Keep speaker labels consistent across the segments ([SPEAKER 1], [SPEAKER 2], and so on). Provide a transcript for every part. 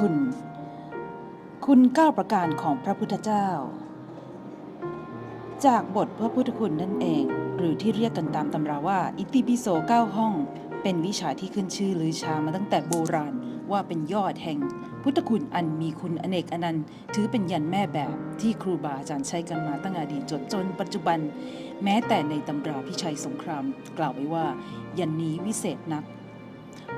[SPEAKER 1] คุณ คุณเก้าประการของพระพุทธเจ้า จากบทพระพุทธคุณนั่นเอง หรือที่เรียกกันตามตำราว่า อิติปิโสเก้าห้อง เป็นวิชาที่ขึ้นชื่อลือชามาตั้งแต่โบราณว่าเป็นยอดแห่ง พุทธคุณอันมีคุณอเนกอนันต์ถือเป็นยันแม่แบบที่ครูบาอาจารย์ใช้กันมาตั้งอดีตจนจนปัจจุบัน แม้แต่ในตำราพิชัยสงคราม กล่าวไว้ว่า ยันนี้วิเศษนัก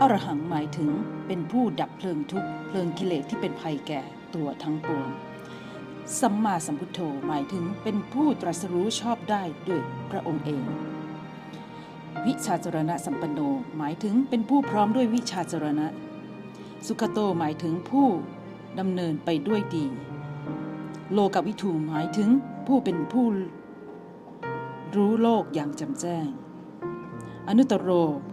[SPEAKER 1] อรหังหมายถึงเป็นผู้ดับเพลิงทุกเพลิงกิเลสที่เป็นภัยแก่ตัวทั้งปวง สัมมาสัมพุทโธหมายถึงเป็นผู้ตรัสรู้ชอบได้ด้วยพระองค์เอง วิชาจรณะสัมปันโนหมายถึงเป็นผู้พร้อมด้วยวิชาจรณะ สุขโตหมายถึงผู้ดำเนินไปด้วยดี โลกวิถูหมายถึงผู้เป็นผู้รู้โลกอย่างจำแจ้ง อนุตโร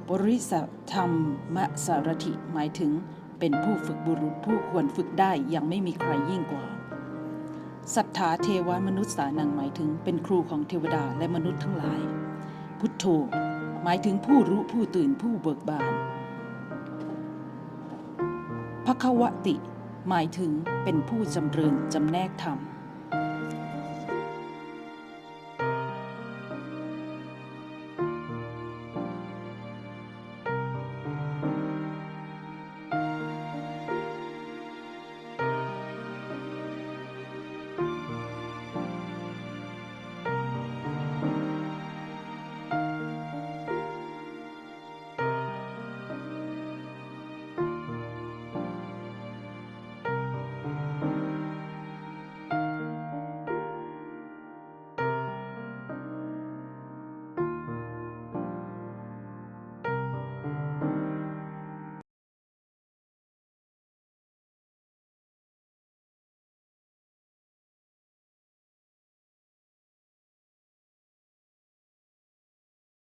[SPEAKER 1] บริสธรรมมสารถิหมายถึงเป็นผู้ฝึกบุรุษผู้ควรฝึกได้ยังไม่มีใครยิ่งกว่าสัทธาเทวมนุษย์สานังหมายถึงเป็นครูของเทวดาและมนุษย์ทั้งหลาย พุทโธหมายถึงผู้รู้ผู้ตื่นผู้เบิกบานภควติ หมายถึงเป็นผู้จำเริญจำแนกธรรม